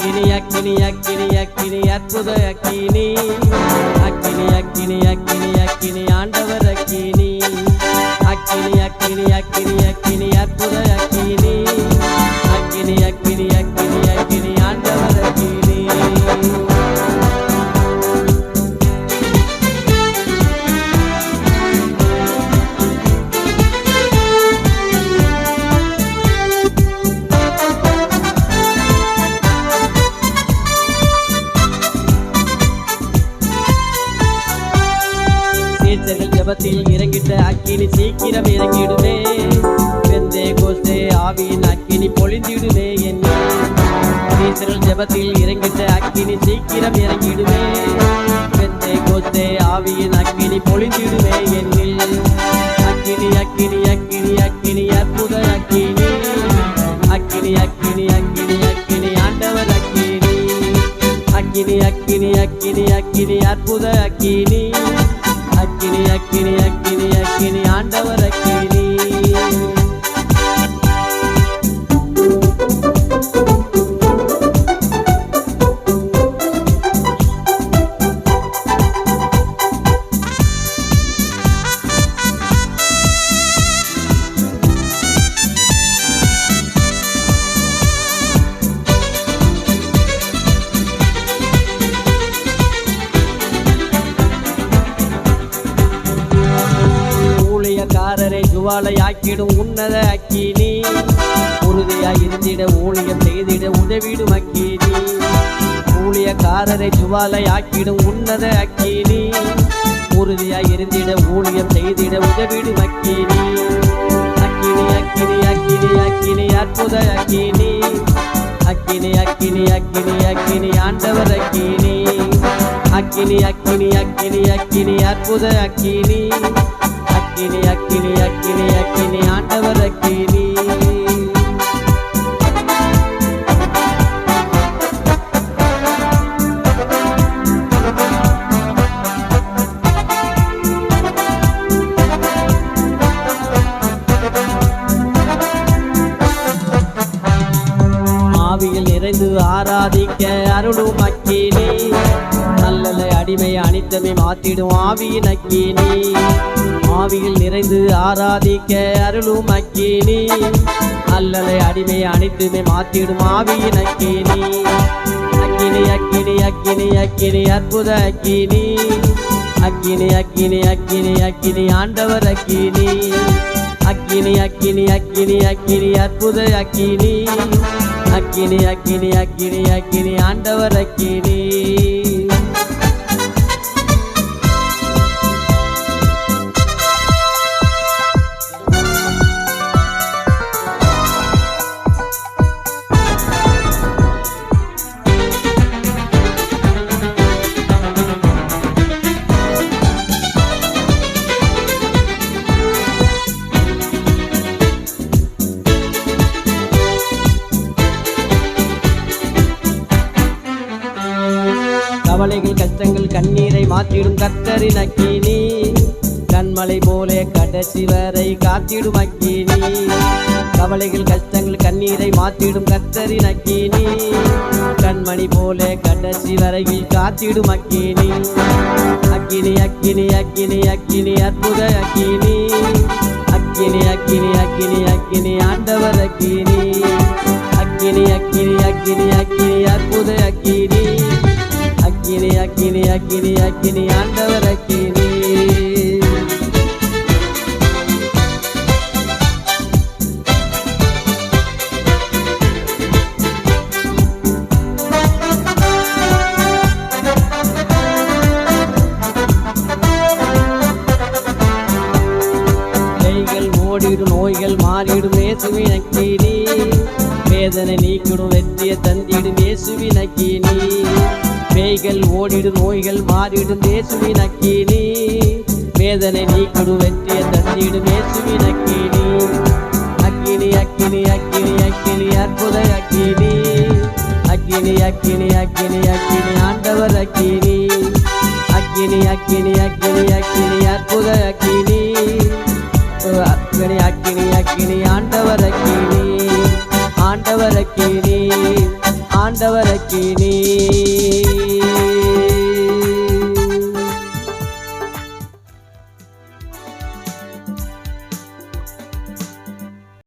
ಅಕ್ಕಿನಿ ಅಕ್ಕಿನಿ ಅಕ್ಕಿನಿ ಅಕ್ಕಿನಿ, ಅದ್ಭುತ ಅಕ್ಕಿನಿ. ಅಕ್ಕಿನಿ ಅಕ್ಕಿನಿ ಅಕ್ಕಿನಿ ಅಕ್ಕಿನಿ, ಆಂಡವರ ಅಕ್ಕಿನಿ. ಅಕ್ಕಿನಿ ಅಕ್ಕಿನಿ ಅಕ್ಕಿನಿ ಅಕ್ಕಿನಿ. சீச்சர்கள் இறங்கிட்ட அக்கினி சீக்கிரம் இறங்கிடுமே. வெந்தே கோஸ்தே ஆவியின் அக்கினி பொழிந்திடுமே என்ன சீச்சர்கள் ஜபத்தில் இறங்கிட்ட அக்கினி சீக்கிரம் இறங்கிடுமே. வெந்தே கோஸ்தே ஆவியின் அக்கினி பொழிந்திடுமே என்னில். அக்கினி அக்கினி அக்கினி அக்கினி அற்புத அக்கினி. அக்கினி அக்கினி அக்கினி அக்கினி ஆண்டவர் அக்கினி. அக்கினி அக்கினி அக்கினி அக்கினி அற்புத அக்கினி. அக்கினி அக்கினி அக்கினி அக்கினி ஆண்டவர் அக்கினி. ஊழியக்காரரை ஆக்கிடும் உன்னத அக்கினி. உறுதியாய் இருந்திட ஊழியம் செய்திட உதவிடும் அக்கினி. ஊழியக்காரரை ஜுவாலையாக்கிடும் உன்னத அக்கினி. உறுதியாய் இருந்திட ஊழியம் செய்திட உதவிடும் அக்கினி. அக்கினி அக்கினி அக்கினி அக்கினி அற்புத அக்கினி. அக்கினி அக்கினி அக்கினி அக்கினி ஆண்டவர் அக்கினி. அக்கினி அக்கினி அக்கினி அக்கினி அற்புத அக்கினி. அக்கினி அக்கினி அக்கினி அக்கினி ஆண்டவர் அக்கினி. ஆவியில் நிறைந்து ஆராதிக்க அருளும் அக்கினி. நல்லல அடிமை அனித்தமை மாத்திடும் ஆவியின் அக்கினி ஆவியில் நிறைந்து ஆராதிக்க அருளும் அக்கினி அல்லலை அடிமை அனைத்துமே மாத்திடும் ஆவியின் அக்கினி அக்கினி அக்கினி அக்கினி அக்கினி அற்புத அக்கினி அக்கினி அக்கினி அக்கினி அக்கினி ஆண்டவர் அக்கினி அக்கினி அக்கினி அக்கினி அக்கினி அற்புத அக்கினி அக்கினி அக்கினி அக்கினி அக்கினி ஆண்டவர் அக்கினி கவலைகள் கஷ்டங்கள் கண்ணீரை மாற்றிடும் கத்தரின் அக்கினி கண்மலை போல கடைசி வரை காத்திடும் அக்கினி. கவலைகள் கஷ்டங்கள் கண்ணீரை மாற்றிடும் கத்தரின் அக்கினி கண்மணி போல கடைசி வரையில் காத்திடும் அக்கினி. அக்கினி அக்கினி அக்கினி அக்கினி அற்புத அக்கினி. அக்கினி அக்கினி அக்கினி அக்கினி ஆண்டவர் அக்கினி. அக்கினி அக்கினி அக்கினி அக்கினி அக்கினி அக்கினி அக்கினி ஆண்டவர் அக்கினி. ஓடிடும் நோய்கள் மாறிடும் இயேசுவின் அக்கினி. வேதனை நீக்கிடும் வெற்றியை தந்திடும் இயேசுவின் அக்கினி. பேய்கள் ஓடிடும் நோய்கள் மாறிடும் இயேசுவின் அக்கினி வேதனை நீக்கிடும் வெற்றியை தந்திடும் இயேசுவின் அக்கினி அக்கினி அக்கினி அக்கினி அக்கினி அற்புத அக்கினி அக்கினி அக்கினி அக்கினி அக்கினி ஆண்டவர் அக்கினி அக்கினி அக்கினி அக்கினி அக்கினி அற்புத அக்கினி அக்கினி அக்கினி அக்கினி ஆண்டவர் அக்கினி ஆண்டவர் அக்கினி ஆண்டவர் அக்கினி